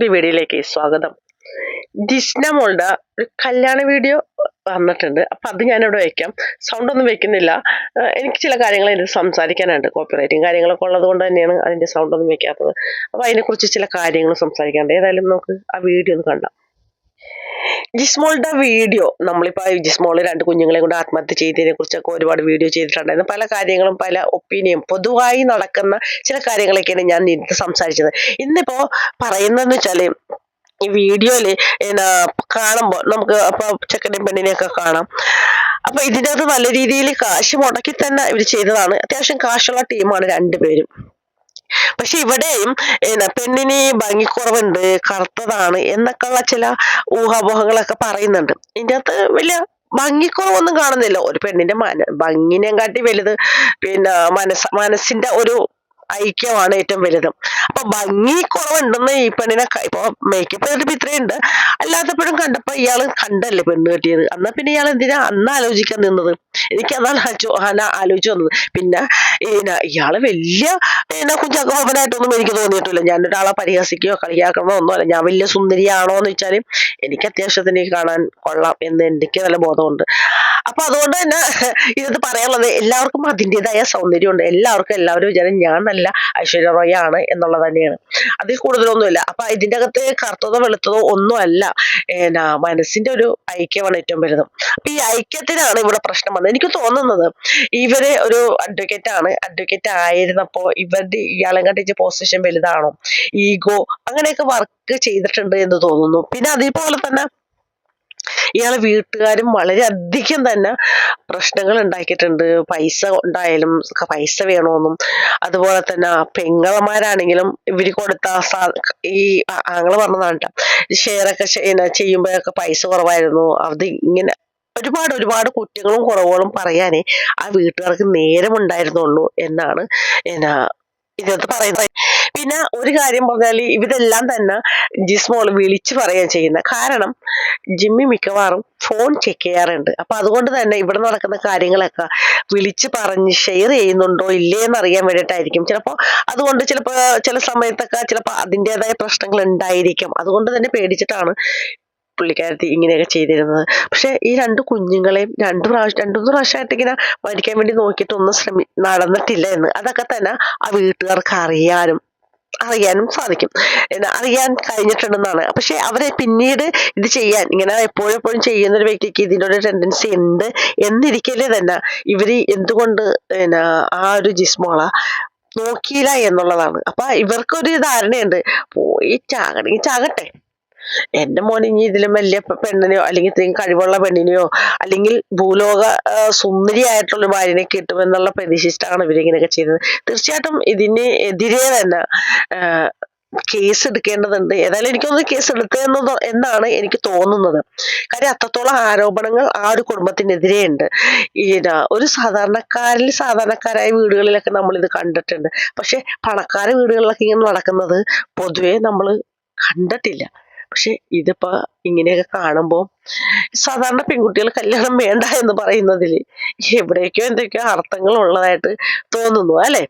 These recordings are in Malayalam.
പുതിയ വീഡിയോയിലേക്ക് സ്വാഗതം. ജിസ്ന മോളുടെ ഒരു കല്യാണ വീഡിയോ വന്നിട്ടുണ്ട്. അപ്പൊ അത് ഞാനിവിടെ വയ്ക്കാം സൗണ്ട് ഒന്നും വെക്കുന്നില്ല എനിക്ക് ചില കാര്യങ്ങൾ അതിന് സംസാരിക്കാനുണ്ട്. കോപ്പിറൈറ്റും കാര്യങ്ങളൊക്കെ ഉള്ളത് കൊണ്ട് തന്നെയാണ് അതിന്റെ സൗണ്ട് ഒന്നും വെക്കാത്തത്. അപ്പോൾ അതിനെക്കുറിച്ച് ചില കാര്യങ്ങൾ സംസാരിക്കാനുണ്ട്. ഏതായാലും നമുക്ക് ആ വീഡിയോ ഒന്ന് കണ്ടാം. ജിസ്മോളുടെ വീഡിയോ നമ്മളിപ്പോ ജിസ്മോൾ രണ്ട് കുഞ്ഞുങ്ങളെ കൊണ്ട് ആത്മഹത്യ ചെയ്തതിനെ കുറിച്ചൊക്കെ ഒരുപാട് വീഡിയോ ചെയ്തിട്ടുണ്ടായിരുന്നു. പല കാര്യങ്ങളും പല ഒപ്പീനിയൻ പൊതുവായി നടക്കുന്ന ചില കാര്യങ്ങളൊക്കെയാണ് ഞാൻ ഇന്ന് സംസാരിച്ചത്. ഇന്നിപ്പോ പറയുന്നതെന്ന് വെച്ചാൽ ഈ വീഡിയോയിൽ എന്നാ കാണുമ്പോ നമുക്ക് അപ്പൊ ചെക്കനെയും പെണ്ണിനെയും ഒക്കെ കാണാം. അപ്പൊ ഇതിനകത്ത് നല്ല രീതിയിൽ കാശ് മുടക്കി തന്നെ ഇവർ ചെയ്തതാണ്. അത്യാവശ്യം കാശുള്ള ടീമാണ് രണ്ടുപേരും പക്ഷെ ഇവിടെയും എന്നാ പെണ്ണിന് ഭംഗിക്കുറവുണ്ട് കറുത്തതാണ് എന്നൊക്കെയുള്ള ചില ഊഹാപോഹങ്ങളൊക്കെ പറയുന്നുണ്ട്. ഇതിന്റെ അകത്ത് വലിയ ഭംഗിക്കുറവൊന്നും കാണുന്നില്ല. ഒരു പെണ്ണിന്റെ മന ഭംഗിനെ കാട്ടി വലുത് പിന്നെ മനസ്സ് മനസ്സിന്റെ ഒരു ഐക്യമാണ് ഏറ്റവും വലുത്. അപ്പൊ ഭംഗി കുറവുണ്ടെന്ന് ഈ പെണ്ണിനെ ഇപ്പൊ മേക്കപ്പ് ചെയ്തിട്ട് ഇത്രയുണ്ട് അല്ലാത്തപ്പോഴും കണ്ടപ്പോ ഇയാൾ കണ്ടല്ലേ പെണ്ണ് കെട്ടിയത്. എന്നാ പിന്നെ ഇയാൾ എന്തിനാ അന്ന് ആലോചിക്കാൻ നിന്നത്? എനിക്ക് അതാണ് ആലോചിച്ചു വന്നത്. പിന്നെ ഇയാൾ വലിയ പിന്നെ കുഞ്ചാക്കോപ്പനായിട്ടൊന്നും എനിക്ക് തോന്നിയിട്ടില്ല. ഞാനൊരാളെ പരിഹസിക്കുകയോ കളിയാക്കണോ ഒന്നുമല്ല. ഞാൻ വലിയ സുന്ദരിയാണോ എന്ന് വെച്ചാൽ എനിക്ക് അത്യാവശ്യത്തിന് കാണാൻ കൊള്ളാം എന്ന് എനിക്ക് നല്ല ബോധമുണ്ട്. അപ്പൊ അതുകൊണ്ട് തന്നെ ഇത് പറയാനുള്ളത് എല്ലാവർക്കും അതിന്റെതായ സൗന്ദര്യമുണ്ട്. എല്ലാവർക്കും എല്ലാവരും വിചാരം ഞാൻ നല്ല ഐശ്വര്യ റോയാണ് എന്നുള്ളത് തന്നെയാണ്. അതിൽ കൂടുതലൊന്നുമില്ല. അപ്പൊ ഇതിന്റെ അകത്ത് കറുത്തതോ വെളുത്തതോ ഒന്നുമല്ല. എന്നാ മനസ്സിന്റെ ഒരു ഐക്യമാണ് ഏറ്റവും വലുത്. അപ്പൊ ഈ ഐക്യത്തിനാണ് ഇവിടെ പ്രശ്നം വന്നത്. എനിക്ക് തോന്നുന്നത് ഇവർ ഒരു അഡ്വക്കേറ്റ് ആണ്. അഡ്വക്കേറ്റ് ആയിരുന്നപ്പോ ഇവരുടെ ഇയാളെ കണ്ടിച്ച് പൊസിഷൻ വലുതാണോ? ഈഗോ അങ്ങനെയൊക്കെ വർക്ക് ചെയ്തിട്ടുണ്ട് എന്ന് തോന്നുന്നു. പിന്നെ അതേപോലെ തന്നെ ഇയാളെ വീട്ടുകാരും വളരെയധികം തന്നെ പ്രശ്നങ്ങൾ ഉണ്ടാക്കിയിട്ടുണ്ട്. പൈസ ഉണ്ടായാലും പൈസ വേണമെന്നും അതുപോലെ തന്നെ പെങ്ങളമാരാണെങ്കിലും ഇവർ കൊടുത്ത ഈ ആങ്ങൾ പറഞ്ഞതാണ് ഒക്കെ ചെയ്യുമ്പോഴൊക്കെ പൈസ കുറവായിരുന്നു. അത് ഇങ്ങനെ ഒരുപാട് ഒരുപാട് കുറ്റങ്ങളും കുറവുകളും പറയാനേ ആ വീട്ടുകാർക്ക് നേരമുണ്ടായിരുന്നുള്ളൂ എന്നാണ് എന്നാ ഇതിനകത്ത് പറയുന്നത്. പിന്നെ ഒരു കാര്യം പറഞ്ഞാൽ ഇവരെല്ലാം തന്നെ ജിസ്മോൾ വിളിച്ചു പറയുകയും ചെയ്യുന്ന കാരണം ജിമ്മി മിക്കവാറും ഫോൺ ചെക്ക് ചെയ്യാറുണ്ട്. അപ്പൊ അതുകൊണ്ട് തന്നെ ഇവിടെ നടക്കുന്ന കാര്യങ്ങളൊക്കെ വിളിച്ച് പറഞ്ഞ് ഷെയർ ചെയ്യുന്നുണ്ടോ ഇല്ലേ എന്ന് അറിയാൻ വേണ്ടിയിട്ടായിരിക്കും. ചിലപ്പോൾ അതുകൊണ്ട് ചിലപ്പോൾ ചില സമയത്തൊക്കെ ചിലപ്പോൾ അതിന്റെതായ പ്രശ്നങ്ങൾ ഉണ്ടായിരിക്കും. അതുകൊണ്ട് തന്നെ പേടിച്ചിട്ടാണ് പുള്ളിക്കാരത്തി ഇങ്ങനെയൊക്കെ ചെയ്തിരുന്നത്. പക്ഷെ ഈ രണ്ട് കുഞ്ഞുങ്ങളെയും രണ്ട് പ്രാവശ്യം രണ്ടു മൂന്ന് പ്രാവശ്യമായിട്ട് ഇങ്ങനെ മരിക്കാൻ വേണ്ടി നോക്കിയിട്ടൊന്നും ശ്രമി നടന്നിട്ടില്ല എന്ന്. അതൊക്കെ തന്നെ ആ വീട്ടുകാർക്ക് അറിയാനും അറിയാനും സാധിക്കും. അറിയാൻ കഴിഞ്ഞിട്ടുണ്ടെന്നാണ്. പക്ഷെ അവരെ പിന്നീട് ഇത് ചെയ്യാൻ ഇങ്ങനെ എപ്പോഴും എപ്പോഴും ചെയ്യുന്ന ഒരു വ്യക്തിക്ക് ഇതിന്റെ ഒരു ടെൻഡൻസി ഉണ്ട് എന്നിരിക്കലേ തന്നെ ഇവർ എന്തുകൊണ്ട് പിന്നെ ആ ഒരു ജിസ്മോള നോക്കിയില്ല എന്നുള്ളതാണ്. അപ്പൊ ഇവർക്കൊരു ധാരണയുണ്ട്. പോയി ചാകണമെങ്കിൽ ചാകട്ടെ. എന്റെ മോൻ ഇനി ഇതിലും വലിയ പെണ്ണിനെയോ അല്ലെങ്കിൽ ഇത്രയും കഴിവുള്ള പെണ്ണിനെയോ അല്ലെങ്കിൽ ഭൂലോക സുന്ദരി സുന്ദരിയായിട്ടുള്ള ഭാര്യനെ കിട്ടുമെന്നുള്ള പ്രതീക്ഷിച്ചിട്ടാണ് ഇവരിങ്ങനെയൊക്കെ ചെയ്തത്. തീർച്ചയായിട്ടും ഇതിന് എതിരെ തന്നെ കേസ് എടുക്കേണ്ടതുണ്ട്. ഏതായാലും എനിക്കൊന്ന് കേസ് എടുത്തതെന്ന് എന്നാണ് എനിക്ക് തോന്നുന്നത്. കാര്യം അത്രത്തോളം ആരോപണങ്ങൾ ആ ഒരു കുടുംബത്തിനെതിരെ ഉണ്ട് ഒരു സാധാരണക്കാരിൽ സാധാരണക്കാരായ വീടുകളിലൊക്കെ നമ്മൾ ഇത് കണ്ടിട്ടുണ്ട്. പക്ഷെ പണക്കാര വീടുകളിലൊക്കെ ഇങ്ങനെ നടക്കുന്നത് പൊതുവെ നമ്മൾ കണ്ടിട്ടില്ല. പക്ഷെ ഇതിപ്പോ ഇങ്ങനെയൊക്കെ കാണുമ്പോൾ സാധാരണ പെൺകുട്ടികൾ കല്യാണം വേണ്ട എന്ന് പറയുന്നതിൽ എവിടേക്കോ എന്തൊക്കെയോ അർത്ഥങ്ങൾ ഉള്ളതായിട്ട് തോന്നുന്നു അല്ലെ?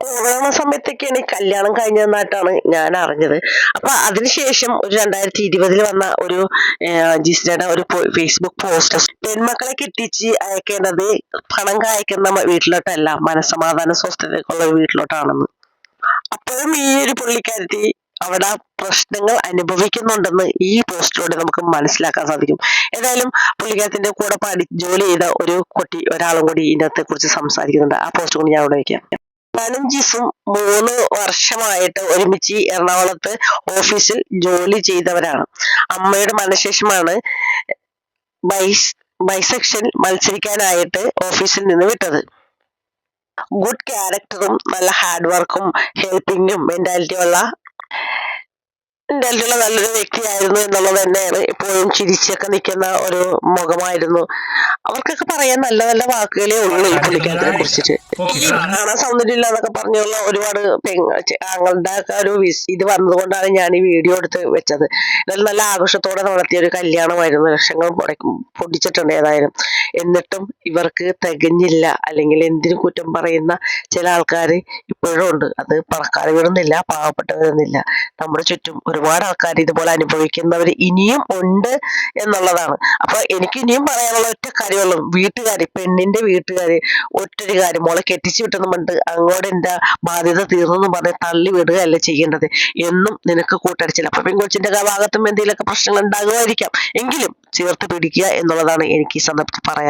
കൊറോണ സമയത്തൊക്കെയാണ് ഈ കല്യാണം കഴിഞ്ഞതെന്നായിട്ടാണ് ഞാൻ അറിഞ്ഞത്. അപ്പൊ അതിനുശേഷം ഒരു രണ്ടായിരത്തി ഇരുപതിൽ വന്ന ഒരു ജിസ്നയുടെ ഒരു ഫേസ്ബുക്ക് പോസ്റ്റ് പെൺമക്കളെ കെട്ടിച്ച് അയക്കേണ്ടത് പണം കായ്ക്കുന്ന വീട്ടിലോട്ടല്ല മനസമാധാന സ്വസ്ഥതയ്ക്കുള്ള ഒരു വീട്ടിലോട്ടാണെന്ന്. അപ്പോഴും ഈ ഒരു പുള്ളിക്കാരത്തി അവിടെ പ്രശ്നങ്ങൾ അനുഭവിക്കുന്നുണ്ടെന്ന് ഈ പോസ്റ്റിലൂടെ നമുക്ക് മനസ്സിലാക്കാൻ സാധിക്കും. ഏതായാലും പുള്ളിക്കാരത്തിന്റെ കൂടെ പഠി ജോലി ചെയ്ത ഒരു കുട്ടി ഒരാളും കൂടി ഇതിനകത്തെ കുറിച്ച് സംസാരിക്കുന്നുണ്ട്. ആ പോസ്റ്റ് കൂടി ഞാൻ അവിടെ വയ്ക്കാം. പതിനഞ്ചിസും മൂന്ന് വർഷമായിട്ട് ഒരുമിച്ച് എറണാകുളത്ത് ഓഫീസിൽ ജോലി ചെയ്തവരാണ്. അമ്മയുടെ മനഃശേഷമാണ് ബൈസ് ബൈസെക്ഷൻ മത്സരിക്കാനായിട്ട് ഓഫീസിൽ നിന്ന് വിട്ടത്. ഗുഡ് ക്യാരക്ടറും നല്ല ഹാർഡ് വർക്കും ഹെൽപ്പിങ്ങും മെന്റാലിറ്റി ഉള്ള ഇന്ത്യയിലുള്ള നല്ലൊരു വ്യക്തിയായിരുന്നു എന്നുള്ളത് തന്നെയാണ് എപ്പോഴും ചിരിച്ചൊക്കെ നിൽക്കുന്ന ഒരു മുഖമായിരുന്നു. അവർക്കൊക്കെ പറയാൻ നല്ല നല്ല വാക്കുകളേ ഉള്ളൂ ഈ പുള്ളിക്കാരത്തിനെ കുറിച്ചിട്ട്. ഈ കാണാൻ സൗന്ദര്യമില്ല എന്നൊക്കെ പറഞ്ഞുള്ള ഒരുപാട് ഞങ്ങളുടെ ഒരു ഇത് വന്നതുകൊണ്ടാണ് ഞാൻ ഈ വീഡിയോ എടുത്ത് വെച്ചത്. നല്ല ആഘോഷത്തോടെ നടത്തിയ ഒരു കല്യാണമായിരുന്നു. ലക്ഷങ്ങൾ പൊടിച്ചിട്ടുണ്ട് ഏതായാലും. എന്നിട്ടും ഇവർക്ക് തികഞ്ഞില്ല. അല്ലെങ്കിൽ എന്തിനു കുറ്റം പറയുന്ന ചില ആൾക്കാർ ഇപ്പോഴും ഉണ്ട്. അത് പണക്കാർ വീടുന്നില്ല പാവപ്പെട്ടവരൊന്നുമില്ല നമ്മുടെ ചുറ്റും ഒരുപാട് ആൾക്കാർ ഇതുപോലെ അനുഭവിക്കുന്നവർ ഇനിയും ഉണ്ട് എന്നുള്ളതാണ്. അപ്പൊ എനിക്ക് ഇനിയും പറയാനുള്ള ഒറ്റ കാര്യമുള്ളൂ. വീട്ടുകാർ പെണ്ണിന്റെ വീട്ടുകാർ ഒറ്റൊരു കാര്യം മോളെ കെട്ടിച്ചു വിട്ടെന്ന് അങ്ങോട്ട് എന്റെ ബാധ്യത തീർന്നെന്ന് പറഞ്ഞ് തള്ളി വിടുകയല്ല ചെയ്യേണ്ടത്. എന്നും നിനക്ക് കൂട്ടടിച്ചില്ല അപ്പൊ പെൺകൊച്ചിന്റെ ഭാഗത്തും എന്തെങ്കിലുമൊക്കെ പ്രശ്നങ്ങൾ ഉണ്ടാകുമായിരിക്കാം. എങ്കിലും ചേർത്ത് പിടിക്കുക എന്നുള്ളതാണ് എനിക്ക് ഈ സന്ദർഭത്തിൽ പറയാൻ